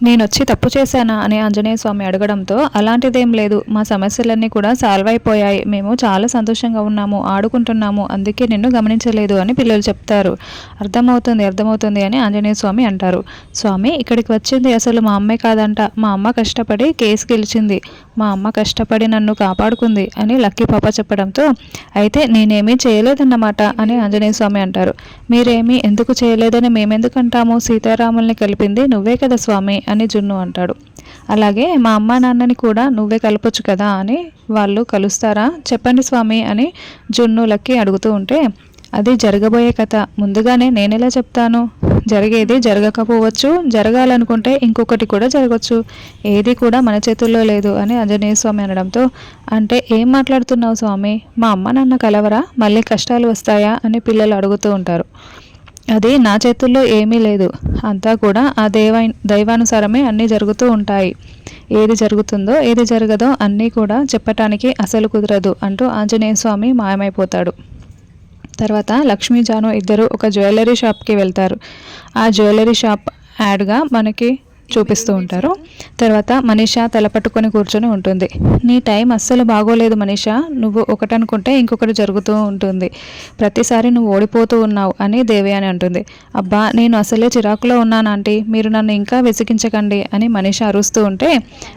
నేను వచ్చి తప్పు చేశానా అని ఆంజనేయ స్వామి అడగడంతో అలాంటిదేం లేదు మా సమస్యలన్నీ కూడా సాల్వ్ అయిపోయాయి మేము చాలా సంతోషంగా ఉన్నాము ఆడుకుంటున్నాము అందుకే నిన్ను గమనించలేదు అని పిల్లలు చెప్తారు. అర్థమవుతుంది అర్థమవుతుంది అని ఆంజనేయ స్వామి అంటారు. స్వామి ఇక్కడికి వచ్చింది అసలు మా అమ్మే కాదంట మా అమ్మ కష్టపడి కేసు గెలిచింది మా అమ్మ కష్టపడి నన్ను కాపాడుకుంది అని లక్కీ పాప చెప్పడంతో అయితే నేనేమీ చేయలేదన్నమాట అని ఆంజనేయ స్వామి అంటారు. మీరేమీ ఎందుకు చేయలేదని మేమెందుకు అంటాము సీతారాముల్ని కలిపింది నువ్వే కదా స్వామి అని జున్ను అంటాడు. అలాగే మా అమ్మ నాన్నని కూడా నువ్వే కలపొచ్చు కదా అని వాళ్ళు కలుస్తారా? చెప్పండి స్వామి అని జున్నులకి అడుగుతూ ఉంటే అది జరగబోయే కథ. ముందుగానే నేనెలా చెప్తాను? జరిగేది జరగకపోవచ్చు జరగాలనుకుంటే ఇంకొకటి కూడా జరగవచ్చు ఏది కూడా మన చేతుల్లో లేదు అని ఆంజనేయ స్వామి అనడంతో అంటే ఏం మాట్లాడుతున్నావు స్వామి? మా అమ్మ నాన్న కలవరా? మళ్ళీ కష్టాలు వస్తాయా? అని పిల్లలు అడుగుతూ ఉంటారు. అది నా చేతుల్లో ఏమీ లేదు. అంతా కూడా ఆ దైవ దైవానుసారమే అన్నీ జరుగుతూ ఉంటాయి. ఏది జరుగుతుందో ఏది జరగదో అన్నీ కూడా చెప్పటానికి అసలు కుదరదు అంటూ ఆంజనేయ స్వామి మాయమైపోతాడు. తర్వాత లక్ష్మీ జాను ఇద్దరు ఒక జ్యువెలరీ షాప్కి వెళ్తారు. ఆ జ్యువెలరీ షాప్ యాడ్గా మనకి చూపిస్తూ ఉంటారు. తర్వాత మనీషా తలపట్టుకొని కూర్చొని ఉంటుంది. నీ టైం అస్సలు బాగోలేదు మనీషా. నువ్వు ఒకటి అనుకుంటే ఇంకొకటి జరుగుతూ ఉంటుంది. ప్రతిసారి నువ్వు ఓడిపోతూ ఉన్నావు అని దేవి అని అంటుంది. అబ్బా నేను అసలే చిరాకులో ఉన్నాను ఆంటీ. మీరు నన్ను ఇంకా వెసిగించకండి అని మనీష అరుస్తూ ఉంటే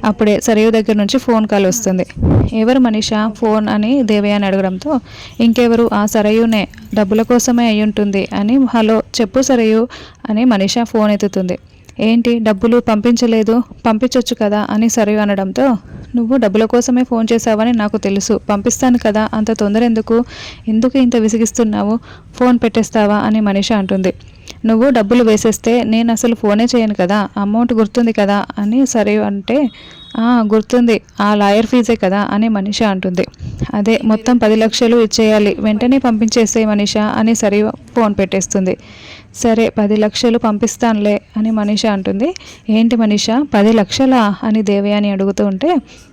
అప్పుడే సరియు దగ్గర నుంచి ఫోన్ కాల్ వస్తుంది. ఎవరు మనీషా? ఫోన్ అని దేవి అని అడగడంతో ఇంకెవరు? ఆ సరయునే. డబ్బుల కోసమే అయి ఉంటుంది అని హలో చెప్పు సరయు అని మనీషా ఫోన్ ఎత్తుతుంది. ఏంటి డబ్బులు పంపించలేదు? పంపించవచ్చు కదా? అని సరే అనడంతో నువ్వు డబ్బుల కోసమే ఫోన్ చేసావని నాకు తెలుసు. పంపిస్తాను కదా? అంత తొందర ఎందుకు? ఎందుకు ఇంత విసిగిస్తున్నావు? ఫోన్ పెట్టేస్తావా? అని మనిషి అంటుంది. నువ్వు డబ్బులు వేసేస్తే నేను అసలు ఫోనే చేయను కదా? అమౌంట్ గుర్తుంది కదా? అని సరే అంటే గుర్తుంది. ఆ లాయర్ ఫీజే కదా? అని మనిష అంటుంది. అదే మొత్తం పది లక్షలు ఇచ్చేయాలి. వెంటనే పంపించేసే మనిష అని సరే ఫోన్ పెట్టేస్తుంది. సరే పది లక్షలు పంపిస్తానులే అని మనీష అంటుంది. ఏంటి మనీష? పది లక్షలా? అని దేవయాని అడుగుతూ ఉంటే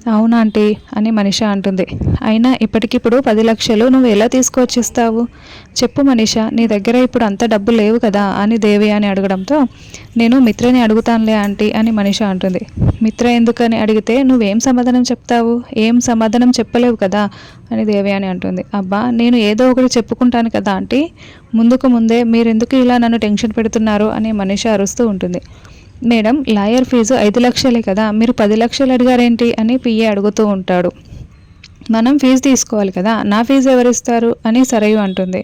అవునా ఆంటీ అని మనీష అంటుంది. అయినా ఇప్పటికిప్పుడు పది లక్షలు నువ్వు ఎలా తీసుకొచ్చిస్తావు చెప్పు మనీష నీ దగ్గర ఇప్పుడు అంత డబ్బు లేవు కదా అని దేవయాని అడగడంతో నేను మిత్రని అడుగుతానులే ఆంటీ అని మనీష అంటుంది. మిత్ర ఎందుకని అడిగితే నువ్వేం సమాధానం చెప్తావు? ఏం సమాధానం చెప్పలేవు కదా? అని దేవయాని అంటుంది. అబ్బా నేను ఏదో ఒకటి చెప్పుకుంటాను కదా ఆంటీ. ముందుకు ముందే మీరెందుకు ఇలా నన్ను టెన్షన్ పెడుతున్నారు అని మనిష అరుస్తూ ఉంటుంది. మేడం లాయర్ ఫీజు ఐదు లక్షలే కదా మీరు పది లక్షలు అడిగారేంటి అని పిఏ అడుగుతూ ఉంటాడు. మనం ఫీజు తీసుకోవాలి కదా నా ఫీజు ఎవరిస్తారు అని సరయు అంటుంది.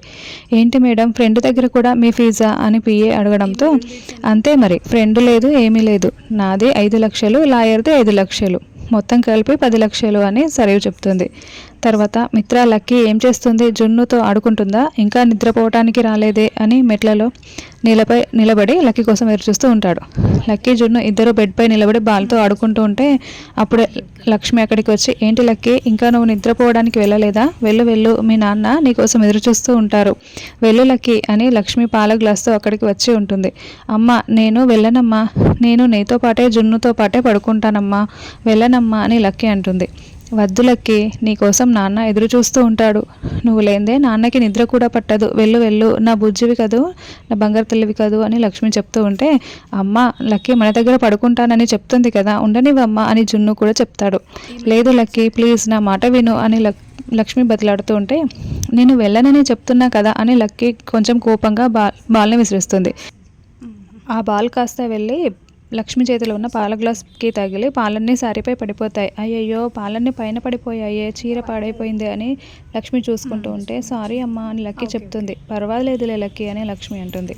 ఏంటి మేడం ఫ్రెండ్ దగ్గర కూడా మీ ఫీజా అని పిఏ అడగడంతో అంతే మరి ఫ్రెండ్ లేదు ఏమీ లేదు నాది ఐదు లక్షలు లాయర్ది ఐదు లక్షలు మొత్తం కలిపి పది లక్షలు అని సరయు చెప్తుంది. తర్వాత మిత్ర లక్కీ ఏం చేస్తుంది? జున్నుతో ఆడుకుంటుందా? ఇంకా నిద్రపోవటానికి రాలేదే అని మెట్లలో నీళ్ళపై నిలబడి లక్కీ కోసం ఎదురుచూస్తూ ఉంటాడు. లక్కీ జున్ను ఇద్దరు బెడ్పై నిలబడి బాల్తో ఆడుకుంటూ ఉంటే అప్పుడే లక్ష్మి అక్కడికి వచ్చి ఏంటి లక్కీ ఇంకా నువ్వు నిద్రపోవడానికి వెళ్ళలేదా? వెళ్ళు వెళ్ళు మీ నాన్న నీకోసం ఎదురు చూస్తూ ఉంటారు. వెళ్ళు లక్కీ అని లక్ష్మి పాల గ్లాస్తో అక్కడికి వచ్చి ఉంటుంది. అమ్మ నేను వెళ్ళనమ్మా. నేను నీతో పాటే జున్నుతో పాటే పడుకుంటానమ్మా. వెళ్ళనమ్మా అని లక్కీ అంటుంది. వద్దులక్కి నీకోసం నాన్న ఎదురు చూస్తూ ఉంటాడు. నువ్వు లేదే నాన్నకి నిద్ర కూడా పట్టదు. వెళ్ళు వెళ్ళు. నా బుజ్జివి కదూ నా బంగారు తల్లివి కదూ అని లక్ష్మి చెప్తూ ఉంటే అమ్మ లక్కీ మన దగ్గర పడుకుంటానని చెప్తుంది కదా ఉండనివమ్మ అని జున్ను కూడా చెప్తాడు. లేదు లక్కీ ప్లీజ్ నా మాట విను అని లక్ లక్ష్మి బతిలాడుతూ ఉంటే నేను వెళ్ళనని చెప్తున్నా కదా అని లక్కీ కొంచెం కోపంగా బాల్ బాల్ని విసిరిస్తుంది. ఆ బాల్ కాస్త వెళ్ళి లక్ష్మి చేతిలో ఉన్న పాల గ్లాస్కి తగిలి పాలన్నీ సారీపై పడిపోతాయి. అయ్యయ్యో పాలన్నీ పైన పడిపోయాయే చీర పాడైపోయింది అని లక్ష్మి చూసుకుంటూ ఉంటే సారీ అమ్మా అని లక్కీ చెప్తుంది. పర్వాలేదులే లక్కీ అని లక్ష్మి అంటుంది.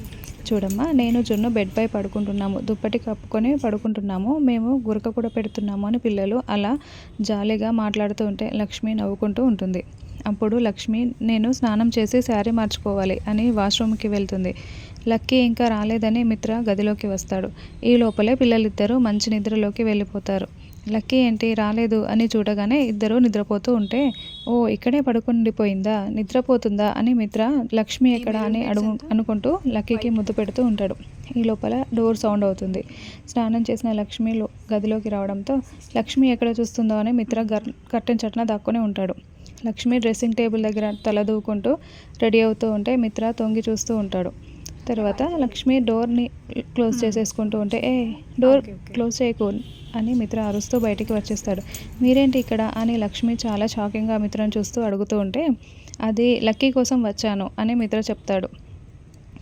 చూడమ్మా నేను జున్ను బెడ్పై పడుకుంటున్నాము. దుప్పటి కప్పుకొని పడుకుంటున్నాము. మేము గురక కూడా పెడుతున్నాము అని పిల్లలు అలా జాలీగా మాట్లాడుతూ ఉంటే లక్ష్మి నవ్వుకుంటూ ఉంటుంది. అప్పుడు లక్ష్మి నేను స్నానం చేసి శారీ మార్చుకోవాలి అని వాష్రూమ్కి వెళ్తుంది. లక్కీ ఇంకా రాలేదని మిత్ర గదిలోకి వస్తాడు. ఈ లోపలే పిల్లలిద్దరూ మంచి నిద్రలోకి వెళ్ళిపోతారు. లక్కీ ఏంటి? రాలేదు అని చూడగానే ఇద్దరూ నిద్రపోతూ ఉంటే ఓ ఇక్కడే పడుకుండిపోయిందా? నిద్రపోతుందా? అని మిత్ర లక్ష్మి ఎక్కడ అని అడుగు అనుకుంటూ లక్కీకి ముద్దు పెడుతూ ఉంటాడు. ఈ లోపల డోర్ సౌండ్ అవుతుంది. స్నానం చేసిన లక్ష్మి గదిలోకి రావడంతో లక్ష్మి ఎక్కడ చూస్తుందో అని మిత్ర గర్ కట్టెన్ చట్న దాక్కునే ఉంటాడు. లక్ష్మి డ్రెస్సింగ్ టేబుల్ దగ్గర తల దూకుంటూ రెడీ అవుతూ ఉంటే మిత్ర తొంగి చూస్తూ ఉంటాడు. తర్వాత లక్ష్మి డోర్ని క్లోజ్ చేసేసుకుంటూ ఉంటే ఏ డోర్ క్లోజ్ చేయకు అని మిత్ర అరుస్తూ బయటికి వచ్చేస్తాడు. మీరేంటి ఇక్కడ? అని లక్ష్మి చాలా షాకింగ్గా మిత్రను చూస్తూ అడుగుతూ ఉంటే అది లక్కీ కోసం వచ్చాను అని మిత్ర చెప్తాడు.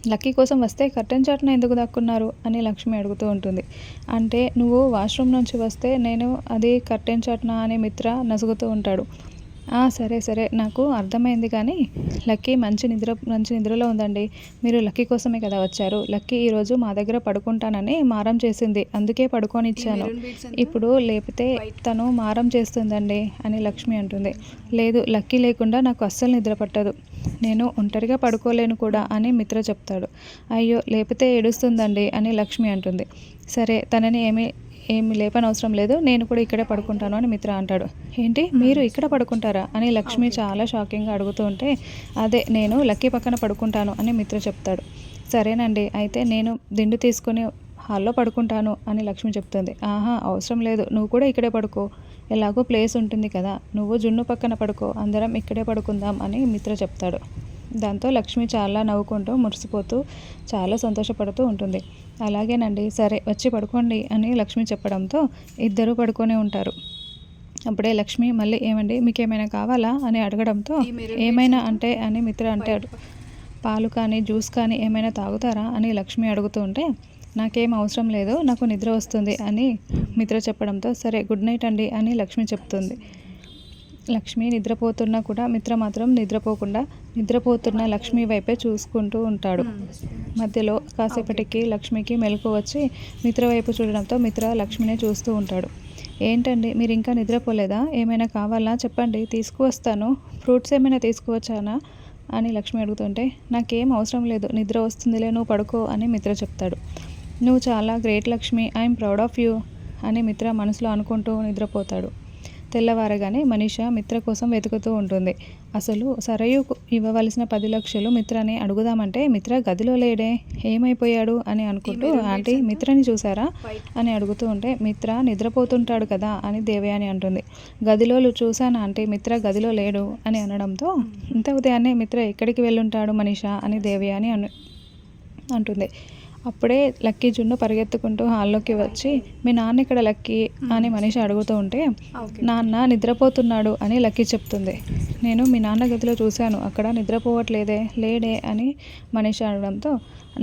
లక్కీ కోసం వస్తే కర్టెన్ చాటున ఎందుకు దక్కున్నారు? అని లక్ష్మి అడుగుతూ ఉంటుంది. అంటే నువ్వు వాష్రూమ్ నుంచి వస్తే నేను అది కర్టెన్ చాటున అని మిత్ర నసుగుతూ ఉంటాడు. "ఆ, సరే సరే. నాకు అర్థమైంది కానీ లక్కీ మంచి నిద్ర మంచి నిద్రలో ఉందండి. మీరు లక్కీ కోసమే కదా వచ్చారు. లక్కీ ఈరోజు మా దగ్గర పడుకుంటానని మారం చేసింది. అందుకే పడుకోనిచ్చాను. ఇప్పుడు లేపితే తను మారం చేస్తుందండి అని లక్ష్మి అంటుంది. లేదు లక్కీ లేకుండా నాకు అస్సలు నిద్ర పట్టదు. నేను ఒంటరిగా పడుకోలేను కూడా అని మిత్ర చెప్తాడు. అయ్యో లేపితే ఏడుస్తుందండి అని లక్ష్మి అంటుంది. సరే తనని ఏమీ ఏమి లేపనవసరం లేదు నేను కూడా ఇక్కడే పడుకుంటాను అని మిత్ర అంటాడు. ఏంటి? మీరు ఇక్కడ పడుకుంటారా? అని లక్ష్మి చాలా షాకింగ్గా అడుగుతూ ఉంటే అదే నేను లక్కీ పక్కన పడుకుంటాను అని మిత్ర చెప్తాడు. సరేనండి అయితే నేను దిండు తీసుకొని హాల్లో పడుకుంటాను అని లక్ష్మి చెప్తుంది. ఆహా అవసరం లేదు నువ్వు కూడా ఇక్కడే పడుకో. ఎలాగో ప్లేస్ ఉంటుంది కదా నువ్వు జున్ను పక్కన పడుకో అందరం ఇక్కడే పడుకుందాం అని మిత్ర చెప్తాడు. దాంతో లక్ష్మి చాలా నవ్వుకుంటూ మురిసిపోతూ చాలా సంతోషపడుతూ ఉంటుంది. అలాగేనండి. సరే వచ్చి పడుకోండి అని లక్ష్మి చెప్పడంతో ఇద్దరు పడుకొని ఉంటారు. అప్పుడే లక్ష్మి మళ్ళీ ఏమండి మీకు ఏమైనా కావాలా అని అడగడంతో ఏమైనా అంటే అని మిత్ర అంటాడు పాలు కానీ జ్యూస్ కానీ ఏమైనా తాగుతారా అని లక్ష్మి అడుగుతూ ఉంటే నాకేం అవసరం లేదు నాకు నిద్ర వస్తుంది అని మిత్ర చెప్పడంతో సరే గుడ్ నైట్ అండి అని లక్ష్మి చెప్తుంది. లక్ష్మి నిద్రపోతున్నా కూడా మిత్ర మాత్రం నిద్రపోకుండా నిద్రపోతున్న లక్ష్మి వైపే చూసుకుంటూ ఉంటాడు. మధ్యలో కాసేపటికి లక్ష్మికి మెలకు వచ్చి మిత్ర వైపు చూడడంతో మిత్ర లక్ష్మినే చూస్తూ ఉంటాడు. ఏంటండి మీరు ఇంకా నిద్రపోలేదా? ఏమైనా కావాలా? చెప్పండి తీసుకువస్తాను. ఫ్రూట్స్ ఏమైనా తీసుకువచ్చానా? అని లక్ష్మి అడుగుతుంటే నాకేం అవసరం లేదు నిద్ర వస్తుందిలే నువ్వు పడుకో అని మిత్ర చెప్తాడు. నువ్వు చాలా great Lakshmi I'm proud of you అని మిత్ర మనసులో అనుకుంటూ నిద్రపోతాడు. తెల్లవారగానే మనీష మిత్ర కోసం వెతుకుతూ ఉంటుంది. అసలు సరయు ఇవ్వవలసిన పది లక్షలు మిత్రని అడుగుదామంటే మిత్ర గదిలో లేడే ఏమైపోయాడు అని అనుకుంటూ ఆంటీ మిత్రని చూసారా అని అడుగుతూ ఉంటే మిత్ర నిద్రపోతుంటాడు కదా అని దేవయాని అంటుంది. గదిలో చూశాను ఆంటీ? మిత్ర గదిలో లేడు అని అనడంతో ఇంత ఉదయాన్నే మిత్ర ఎక్కడికి వెళ్ళుంటాడు మనీష? అని దేవయాని అను అంటుంది. అప్పుడే లక్కీ జున్ను పరిగెత్తుకుంటూ హాల్లోకి వచ్చి మీ నాన్న ఇక్కడ లక్కీ అని మనిషి అడుగుతూ ఉంటే నాన్న నిద్రపోతున్నాడు అని లక్కీ చెప్తుంది. నేను మీ నాన్న గదిలో చూశాను అక్కడ నిద్రపోవట్లేదే లేడే అని మనిషి అనడంతో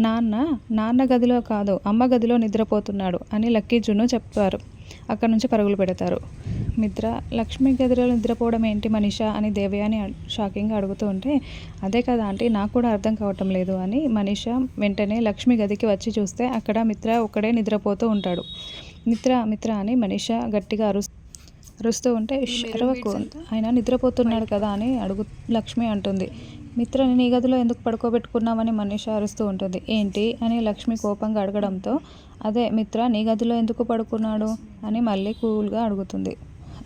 నాన్న నాన్న గదిలో కాదు అమ్మ గదిలో నిద్రపోతున్నాడు అని లక్కీ జున్ను చెప్పారు. అక్కడ నుంచి పరుగులు పెడతారు. మిత్ర లక్ష్మి గదిలో నిద్రపోవడం ఏంటి మనిషా అని దేవయాని షాకింగ్గా అడుగుతూ ఉంటే అదే కదా ఆంటీ నాకు కూడా అర్థం కావటం లేదు అని మనిష వెంటనే లక్ష్మి గదికి వచ్చి చూస్తే అక్కడ మిత్ర ఒక్కడే నిద్రపోతూ ఉంటాడు. మిత్ర మిత్ర అని మనిష గట్టిగా అరు అరుస్తూ ఉంటే "ష్, అరవకు ఆయన నిద్రపోతున్నాడు కదా అని అడుగు లక్ష్మి అంటుంది. మిత్రని నీ గదిలో ఎందుకు పడుకోబెట్టుకున్నామని మనీష అరుస్తూ ఉంటుంది. ఏంటి? అని లక్ష్మి కోపంగా అడగడంతో అదే మిత్ర నీ గదిలో ఎందుకు పడుకున్నాడు? అని మళ్ళీ కూల్గా అడుగుతుంది.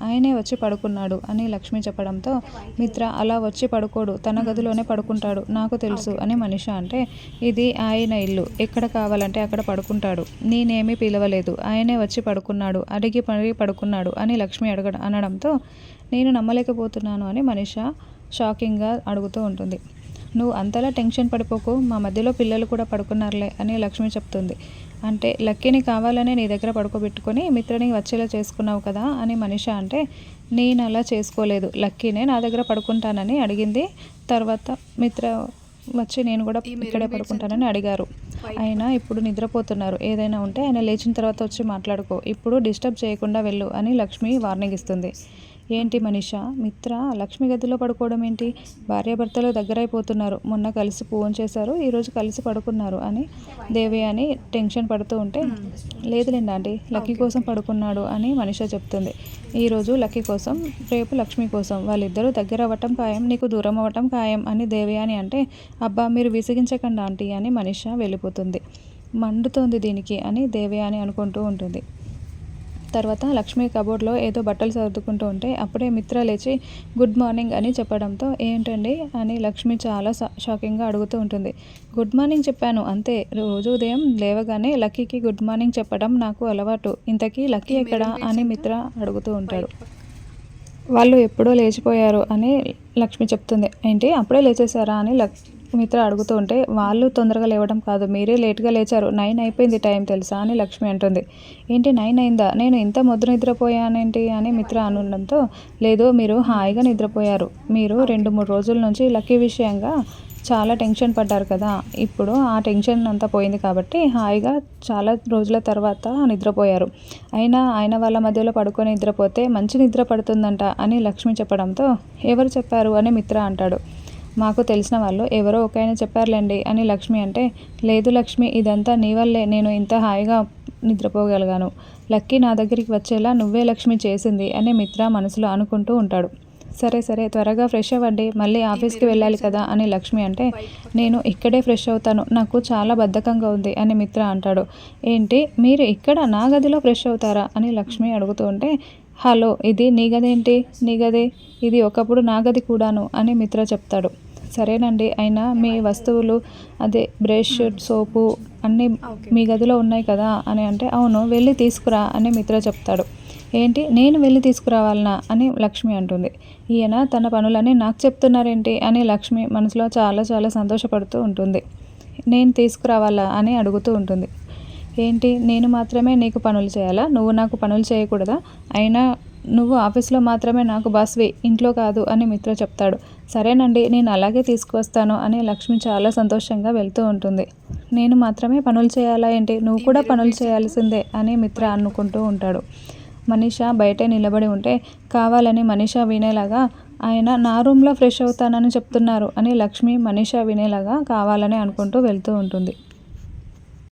ఆయనే వచ్చి పడుకున్నాడు అని లక్ష్మి చెప్పడంతో మిత్ర అలా వచ్చి పడుకోడు. తన గదిలోనే పడుకుంటాడు. నాకు తెలుసు అని మనిష అంటే ఇది ఆయన ఇల్లు. ఎక్కడ కావాలంటే అక్కడ పడుకుంటాడు. నేనేమీ పిలవలేదు. ఆయనే వచ్చి పడుకున్నాడు. అడిగి పడి పడుకున్నాడు అని లక్ష్మి అడగ అనడంతో నేను నమ్మలేకపోతున్నాను అని మనిష షాకింగ్గా అడుగుతూ ఉంటుంది. నువ్వు అంతలా టెన్షన్ పడిపోకు మా మధ్యలో పిల్లలు కూడా పడుకున్నారులే అని లక్ష్మి చెప్తుంది. అంటే లక్కీని కావాలనే నీ దగ్గర పడుకోబెట్టుకొని మిత్రని వచ్చేలా చేసుకున్నావు కదా అని మనిష అంటే నేను అలా చేసుకోలేదు లక్కీనే నా దగ్గర పడుకుంటానని అడిగింది. తర్వాత మిత్ర వచ్చి నేను కూడా ఇక్కడే పడుకుంటానని అడిగారు. ఆయన ఇప్పుడు నిద్రపోతున్నారు ఏదైనా ఉంటే ఆయన లేచిన తర్వాత వచ్చి మాట్లాడుకో ఇప్పుడు డిస్టర్బ్ చేయకుండా వెళ్ళు అని లక్ష్మి వార్నింగ్ ఇస్తుంది. ఏంటి మనీషా? మిత్ర లక్ష్మి గదిలో పడుకోవడం ఏంటి? భార్యాభర్తలు దగ్గరైపోతున్నారు. మొన్న కలిసి ఫోన్ చేశారు. ఈరోజు కలిసి పడుకున్నారు అని దేవి అని టెన్షన్ పడుతూ ఉంటే లేదులేండి ఆంటీ లక్కీ కోసం పడుకున్నాడు అని మనీష చెప్తుంది. ఈరోజు లక్కీ కోసం రేపు లక్ష్మి కోసం వాళ్ళిద్దరూ దగ్గర అవ్వటం ఖాయం నీకు దూరం అవ్వటం ఖాయం అని దేవి అని అంటే అబ్బా మీరు విసిగించకండి ఆంటీ అని మనీష వెళ్ళిపోతుంది. మండుతోంది దీనికి అని దేవి అని అనుకుంటూ ఉంటుంది. తర్వాత లక్ష్మి కబోర్డ్లో ఏదో బట్టలు సర్దుకుంటూ ఉంటే అప్పుడే మిత్ర లేచి గుడ్ మార్నింగ్ అని చెప్పడంతో ఏంటండి? అని లక్ష్మి చాలా షాకింగ్గా అడుగుతూ ఉంటుంది. గుడ్ మార్నింగ్ చెప్పాను. అంతే. రోజు ఉదయం లేవగానే లక్కీకి గుడ్ మార్నింగ్ చెప్పడం నాకు అలవాటు. ఇంతకీ లక్కీ ఎక్కడా? అని మిత్ర అడుగుతూ ఉంటాడు. వాళ్ళు ఎప్పుడో లేచిపోయారు అని లక్ష్మి చెప్తుంది. ఏంటి? అప్పుడే లేచేశారా? అని లక్ మిత్ర అడుగుతూ ఉంటే వాళ్ళు తొందరగా లేవడం కాదు మీరే లేట్గా లేచారు. నైన్ అయిపోయింది టైం తెలుసా? అని లక్ష్మి అంటుంది. ఏంటి నైన్ అయిందా? నేను ఇంత మొద్దు నిద్రపోయానేంటి? అని మిత్ర అనడంతో లేదు మీరు హాయిగా నిద్రపోయారు. మీరు రెండు మూడు రోజుల నుంచి లక్కీ విషయంగా చాలా టెన్షన్ పడ్డారు కదా. ఇప్పుడు ఆ టెన్షన్ అంతా పోయింది కాబట్టి హాయిగా చాలా రోజుల తర్వాత నిద్రపోయారు. అయినా ఆయన వాళ్ళ మధ్యలో పడుకొని నిద్రపోతే మంచి నిద్ర పడుతుందంట అని లక్ష్మి చెప్పడంతో ఎవరు చెప్పారు? అని మిత్ర అంటాడు. మాకు తెలిసిన వాళ్ళు ఎవరో ఒక ఆయన చెప్పారులేండి అని లక్ష్మి అంటే లేదు లక్ష్మి ఇదంతా నీ వల్లే నేను ఇంత హాయిగా నిద్రపోగలిగాను. లక్కీ నా దగ్గరికి వచ్చేలా నువ్వే లక్ష్మి చేసింది అని మిత్ర మనసులో అనుకుంటూ ఉంటాడు. సరే సరే త్వరగా ఫ్రెష్ అవ్వండి మళ్ళీ ఆఫీస్కి వెళ్ళాలి కదా అని లక్ష్మి అంటే నేను ఇక్కడే ఫ్రెష్ అవుతాను నాకు చాలా బద్ధకంగా ఉంది అని మిత్ర అంటాడు. ఏంటి మీరు ఇక్కడ నా గదిలో ఫ్రెష్ అవుతారా అని లక్ష్మి అడుగుతూ ఉంటే హలో ఇది నీ గదేంటి? నీ గది ఇది ఒకప్పుడు నా గది కూడాను అని మిత్ర చెప్తాడు. సరేనండి. అయినా మీ వస్తువులు అదే బ్రష్ సోపు అన్నీ మీ గదిలో ఉన్నాయి కదా అని అంటే అవును వెళ్ళి తీసుకురా అని మిత్ర చెప్తాడు. ఏంటి? నేను వెళ్ళి తీసుకురావాలనా అని లక్ష్మి అంటుంది. ఈయన తన పనులని నాకు చెప్తున్నారేంటి అని లక్ష్మి మనసులో చాలా చాలా సంతోషపడుతూ ఉంటుంది. నేను తీసుకురావాలా అని అడుగుతూ ఉంటుంది. ఏంటి? నేను మాత్రమే నీకు పనులు చేయాలా? నువ్వు నాకు పనులు చేయకూడదా? అయినా నువ్వు ఆఫీస్లో మాత్రమే నాకు బాస్వి ఇంట్లో కాదు అని మిత్ర చెప్తాడు. సరేనండి నేను అలాగే తీసుకువస్తాను అని లక్ష్మి చాలా సంతోషంగా వెళ్తూ ఉంటుంది. నేను మాత్రమే పనులు చేయాలా ఏంటి? నువ్వు కూడా పనులు చేయాల్సిందే అని మిత్ర అనుకుంటూ ఉంటాడు. మనీష బయటే నిలబడి ఉంటే కావాలని మనీష వినేలాగా ఆయన నా రూమ్లో ఫ్రెష్ అవుతానని చెప్తున్నారు అని లక్ష్మి మనీష వినేలాగా కావాలని అనుకుంటూ వెళ్తూ ఉంటుంది.